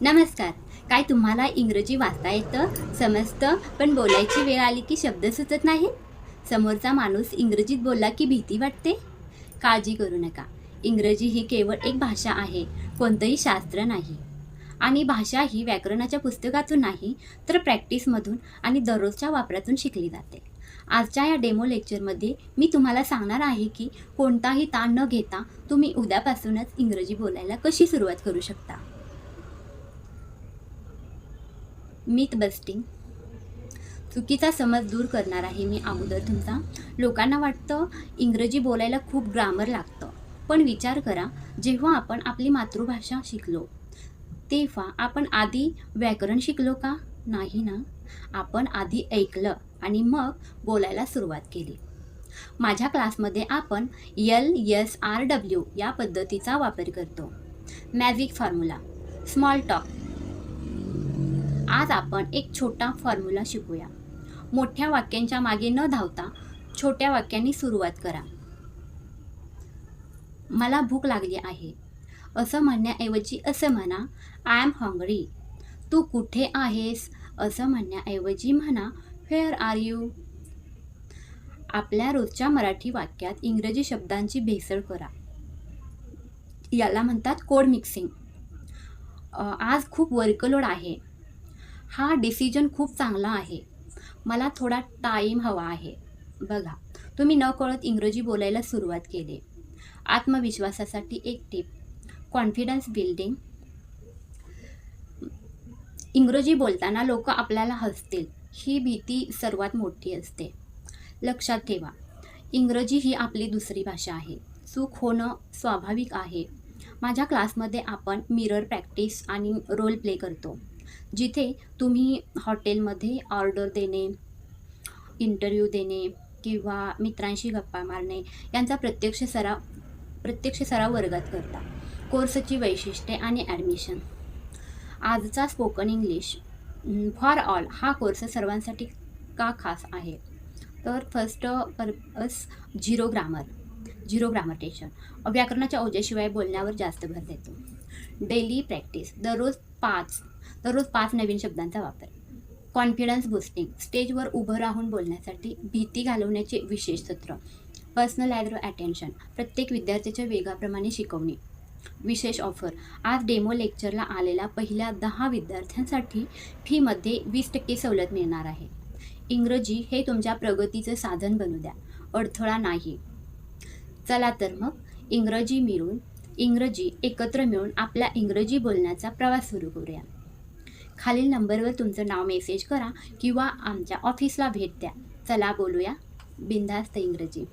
नमस्कार. काय तुम्हाला इंग्रजी वाचता येतं समजतं पण बोलायची वेळ आली की शब्द सुचत नाहीत? समोरचा माणूस इंग्रजीत बोलला की भीती वाटते? काळजी करू नका. इंग्रजी ही केवळ एक भाषा आहे कोणतंही शास्त्र नाही. आणि भाषा ही व्याकरणाच्या पुस्तकातून नाही तर प्रॅक्टिसमधून आणि दररोजच्या वापरातून शिकली जाते. आजच्या या डेमो लेक्चरमध्ये मी तुम्हाला सांगणार आहे की कोणताही ताण न घेता तुम्ही उद्यापासूनच इंग्रजी बोलायला कशी सुरुवात करू शकता? Myth busting. चुकीचा समज दूर करणार आहे मी अगोदर तुमचा. लोकांना वाटतं इंग्रजी बोलायला खूप ग्रामर लागतं. पण विचार करा जेव्हा आपण आपली मातृभाषा शिकलो तेव्हा आपण आधी व्याकरण शिकलो का? नाही ना? आपण आधी ऐकलं आणि मग बोलायला सुरुवात केली. माझ्या क्लासमध्ये आपण यल एस आर डब्ल्यू या पद्धतीचा वापर करतो. मॅजिक फॉर्म्युला स्मॉल टॉक आज आपण एक छोटा फॉर्म्युला शिकूया. मोठ्या वाक्यांच्या मागे न धावता छोट्या वाक्यांनी सुरुवात करा. मला भूक लागली आहे. असं म्हणण्याऐवजी असं म्हणा आय एम हंगरी तू कुठे आहेस? असं म्हणण्याऐवजी म्हणा वेअर आर यू आपल्या रोजच्या मराठी वाक्यात इंग्रजी शब्दांची भेसळ करा. याला म्हणतात कोड मिक्सिंग. आज खूप वर्कलोड आहे. हा डिसिजन खूप चांगला आहे. मला थोडा टाईम हवा आहे. बघा तुम्ही न कळत इंग्रजी बोलायला सुरुवात केली. आत्मविश्वासासाठी एक टिप कॉन्फिडन्स बिल्डिंग इंग्रजी बोलताना लोक आपल्याला हसतील. ही भीती सर्वात मोठी असते. लक्षात ठेवा इंग्रजी ही आपली दुसरी भाषा आहे. चूक होणं स्वाभाविक आहे. माझ्या क्लासमध्ये आपण मिरर प्रॅक्टिस आणि रोल प्ले करतो. जिथे तुम्ही हॉटेलमध्ये ऑर्डर देणे इंटरव्ह्यू देणे किंवा मित्रांशी गप्पा मारणे यांचा प्रत्यक्ष सराव प्रत्यक्ष सराव वर्गात करता. कोर्सची वैशिष्ट्ये आणि ॲडमिशन आजचा स्पोकन इंग्लिश फॉर ऑल हा कोर्स सर्वांसाठी का खास आहे? तर first purpose zero grammar zero grammar व्याकरणाच्या ओझ्याशिवाय बोलण्यावर जास्त भर देतो. Daily practice. दररोज पाच दररोज पाच नवीन शब्दांचा वापर. कॉन्फिडन्स बुस्टिंग स्टेजवर उभं राहून बोलण्यासाठी भीती घालवण्याचे विशेष सत्र. पर्सनल ॲग्रो अटेन्शन. प्रत्येक विद्यार्थ्याच्या वेगाप्रमाणे शिकवणे. विशेष ऑफर. आज डेमो लेक्चरला आलेल्या पहिल्या दहा विद्यार्थ्यांसाठी फीमध्ये वीस टक्के सवलत मिळणार आहे. इंग्रजी हे तुमच्या प्रगतीचं साधन बनू द्या. अडथळा नाही. चला तर मग इंग्रजी मिळून इंग्रजी एकत्र मिळून आपला इंग्रजी बोलण्याचा प्रवास सुरू करूया. खालील नंबरवर तुमचं नाव मेसेज करा किंवा आमच्या ऑफिसला भेट द्या. चला बोलूया. बिंदास्त इंग्रजी.